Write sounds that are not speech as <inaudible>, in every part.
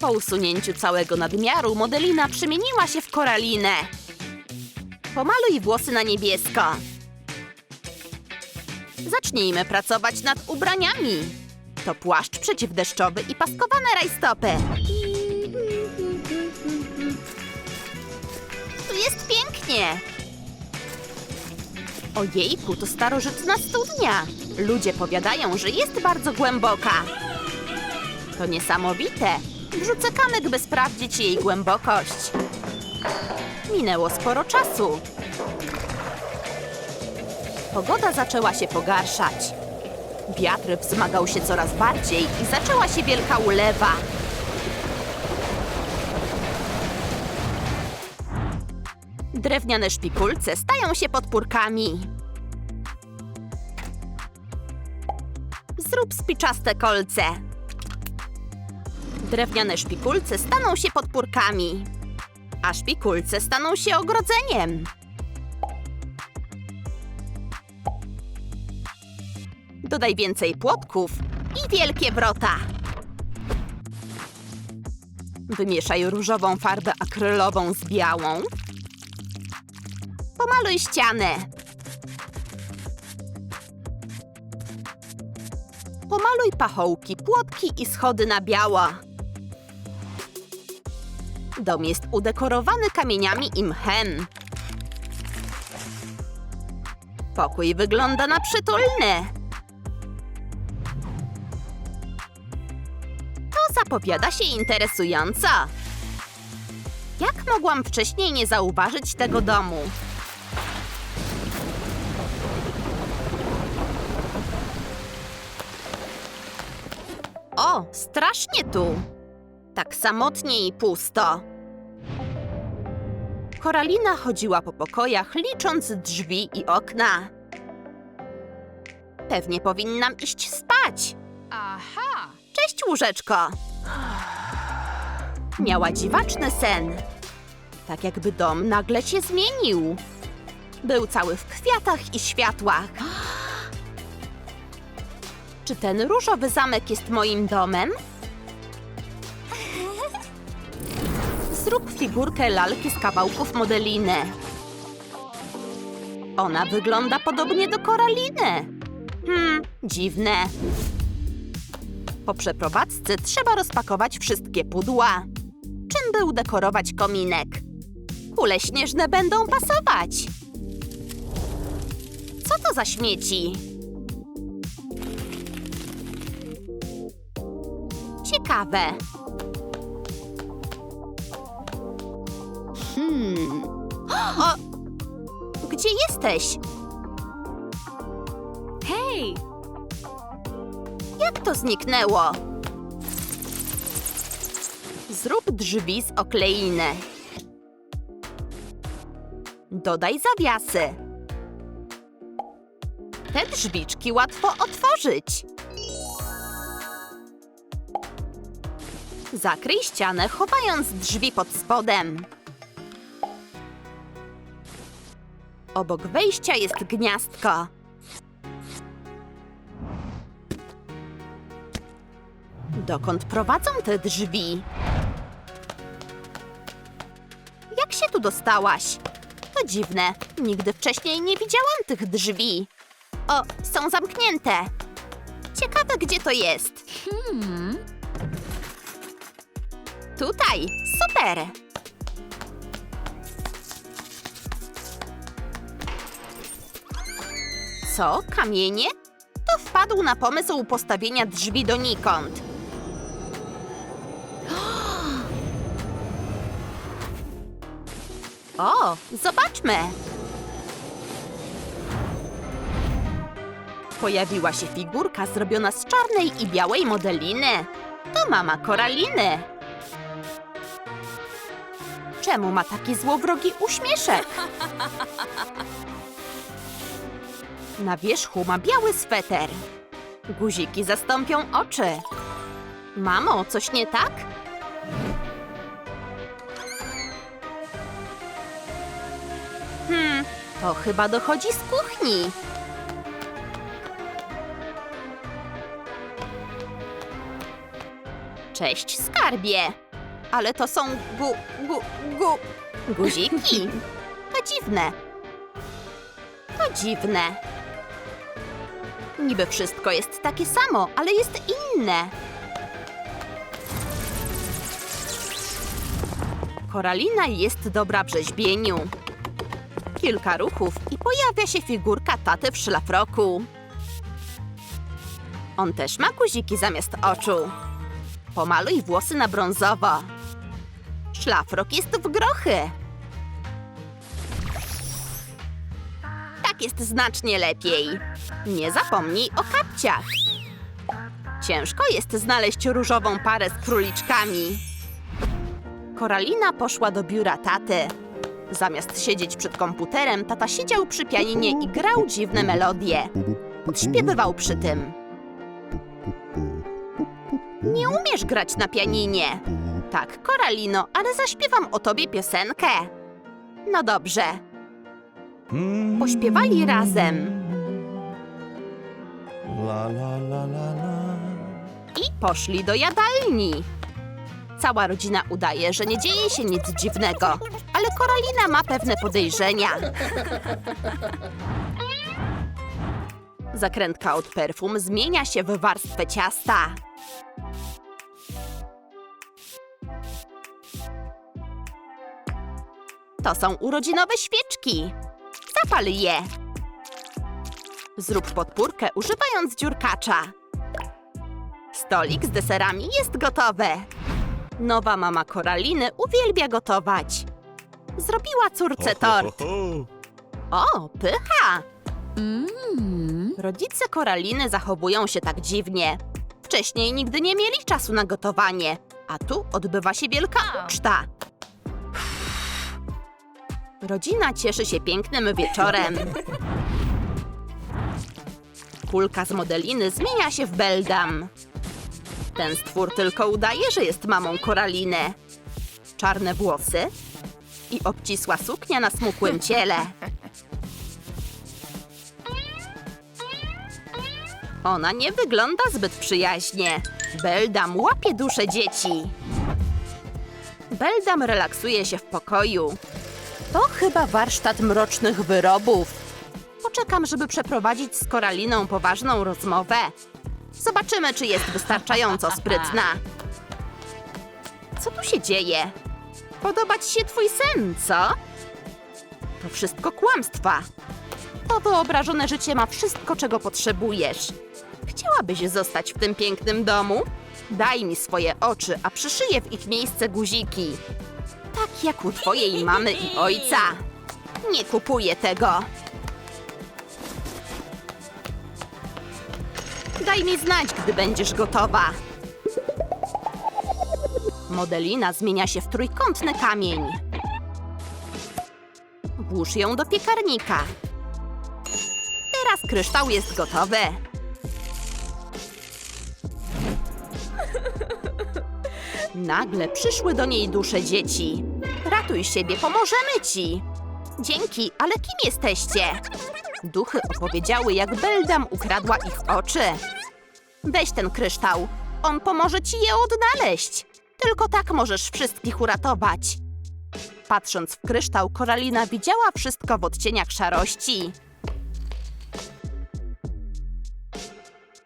Po usunięciu całego nadmiaru modelina przemieniła się w koralinę. Pomaluj włosy na niebiesko. Zacznijmy pracować nad ubraniami. To płaszcz przeciwdeszczowy i paskowane rajstopy. Tu jest pięknie. Ojejku, to starożytna studnia. Ludzie powiadają, że jest bardzo głęboka. To niesamowite. Wrzucę kamyk, by sprawdzić jej głębokość. Minęło sporo czasu. Pogoda zaczęła się pogarszać. Wiatr wzmagał się coraz bardziej i zaczęła się wielka ulewa. Drewniane szpikulce stają się podpórkami. Zrób spiczaste kolce. Drewniane szpikulce staną się podpórkami, a szpikulce staną się ogrodzeniem. Dodaj więcej płotków i wielkie wrota. Wymieszaj różową farbę akrylową z białą. Pomaluj ścianę. Pomaluj pachołki, płotki i schody na biało. Dom jest udekorowany kamieniami i mchem. Pokój wygląda na przytulny. To zapowiada się interesująco. Jak mogłam wcześniej nie zauważyć tego domu? O, strasznie tu. Tak samotnie i pusto. Koralina chodziła po pokojach, licząc drzwi i okna. Pewnie powinnam iść spać. Aha! Cześć, łóżeczko. Miała dziwaczny sen. Tak jakby dom nagle się zmienił. Był cały w kwiatach i światłach. Czy ten różowy zamek jest moim domem? Zrób figurkę lalki z kawałków modeliny. Ona wygląda podobnie do koraliny. Hmm, dziwne. Po przeprowadzce trzeba rozpakować wszystkie pudła. Czym by udekorować kominek? Kule śnieżne będą pasować. Co to za śmieci? Ciekawe. Hmm. <gasps> O! Gdzie jesteś? Hej! Jak to zniknęło? Zrób drzwi z okleiny. Dodaj zawiasy. Te drzwiczki łatwo otworzyć. Zakryj ścianę, chowając drzwi pod spodem. Obok wejścia jest gniazdko. Dokąd prowadzą te drzwi? Jak się tu dostałaś? To dziwne. Nigdy wcześniej nie widziałam tych drzwi. O, są zamknięte. Ciekawe, gdzie to jest. Hmm. Tutaj. Super. Co? Kamienie? To wpadł na pomysł postawienia drzwi donikąd. <gasps> O, zobaczmy! Pojawiła się figurka zrobiona z czarnej i białej modeliny. To mama Koraliny. Czemu ma taki złowrogi uśmieszek? <laughs> Na wierzchu ma biały sweter. Guziki zastąpią oczy. Mamo, coś nie tak? Hmm, to chyba dochodzi z kuchni. Cześć, skarbie. Ale to są gu, gu, gu, guziki. <laughs> To dziwne. To dziwne. Niby wszystko jest takie samo, ale jest inne. Koralina jest dobra w rzeźbieniu. Kilka ruchów i pojawia się figurka taty w szlafroku. On też ma guziki zamiast oczu. Pomaluj włosy na brązowo. Szlafrok jest w grochy. Tak jest znacznie lepiej. Nie zapomnij o kapciach. Ciężko jest znaleźć różową parę z króliczkami. Koralina poszła do biura taty. Zamiast siedzieć przed komputerem, tata siedział przy pianinie i grał dziwne melodie. Podśpiewywał przy tym. Nie umiesz grać na pianinie. Tak, Koralino, ale zaśpiewam o tobie piosenkę. No dobrze. Pośpiewali razem La la la la la. i poszli do jadalni. Cała rodzina udaje, że nie dzieje się nic dziwnego, ale Koralina ma pewne podejrzenia. Zakrętka od perfum zmienia się w warstwę ciasta. To są urodzinowe świeczki. Zapal je. Zrób podpórkę używając dziurkacza. Stolik z deserami jest gotowy. Nowa mama Koraliny uwielbia gotować. Zrobiła córce tort. O, pycha! Mmm. Rodzice Koraliny zachowują się tak dziwnie. Wcześniej nigdy nie mieli czasu na gotowanie, a tu odbywa się wielka uczta. Rodzina cieszy się pięknym wieczorem. <laughs> Kulka z modeliny zmienia się w Beldam. Ten stwór tylko udaje, że jest mamą Koraliny. Czarne włosy i obcisła suknia na smukłym ciele. Ona nie wygląda zbyt przyjaźnie. Beldam łapie duszę dzieci. Beldam relaksuje się w pokoju. To chyba warsztat mrocznych wyrobów. Poczekam, żeby przeprowadzić z Koraliną poważną rozmowę. Zobaczymy, czy jest wystarczająco sprytna. Co tu się dzieje? Podoba ci się twój sen, co? To wszystko kłamstwa. To wyobrażone życie ma wszystko, czego potrzebujesz. Chciałabyś zostać w tym pięknym domu? Daj mi swoje oczy, a przyszyję w ich miejsce guziki. Tak jak u twojej mamy i ojca. Nie kupuję tego. Daj mi znać, gdy będziesz gotowa. Modelina zmienia się w trójkątny kamień. Włóż ją do piekarnika. Teraz kryształ jest gotowy. Nagle przyszły do niej dusze dzieci. Ratuj siebie, pomożemy ci. Dzięki, ale kim jesteście? Duchy opowiedziały, jak Beldam ukradła ich oczy. Weź ten kryształ. On pomoże ci je odnaleźć. Tylko tak możesz wszystkich uratować. Patrząc w kryształ, Koralina widziała wszystko w odcieniach szarości.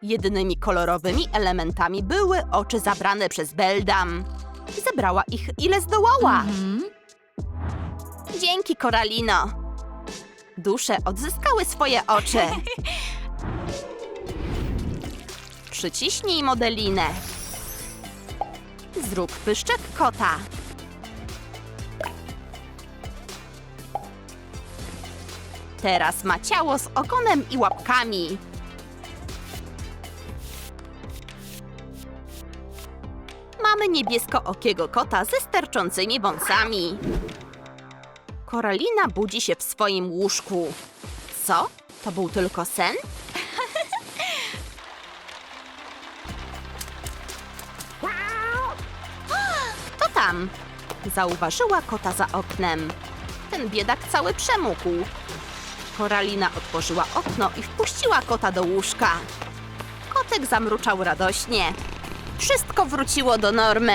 Jedynymi kolorowymi elementami były oczy zabrane przez Beldam. Zebrała ich ile zdołała. Mhm. Dzięki, Koralino. Dusze odzyskały swoje oczy. <laughs> Przyciśnij modelinę. Zrób pyszczek kota. Teraz ma ciało z ogonem i łapkami. Mamy niebieskookiego kota ze sterczącymi wąsami. Koralina budzi się w swoim łóżku. Co? To był tylko sen? <laughs> To tam! Zauważyła kota za oknem. Ten biedak cały przemógł. Koralina otworzyła okno i wpuściła kota do łóżka. Kotek zamruczał radośnie. Wszystko wróciło do normy.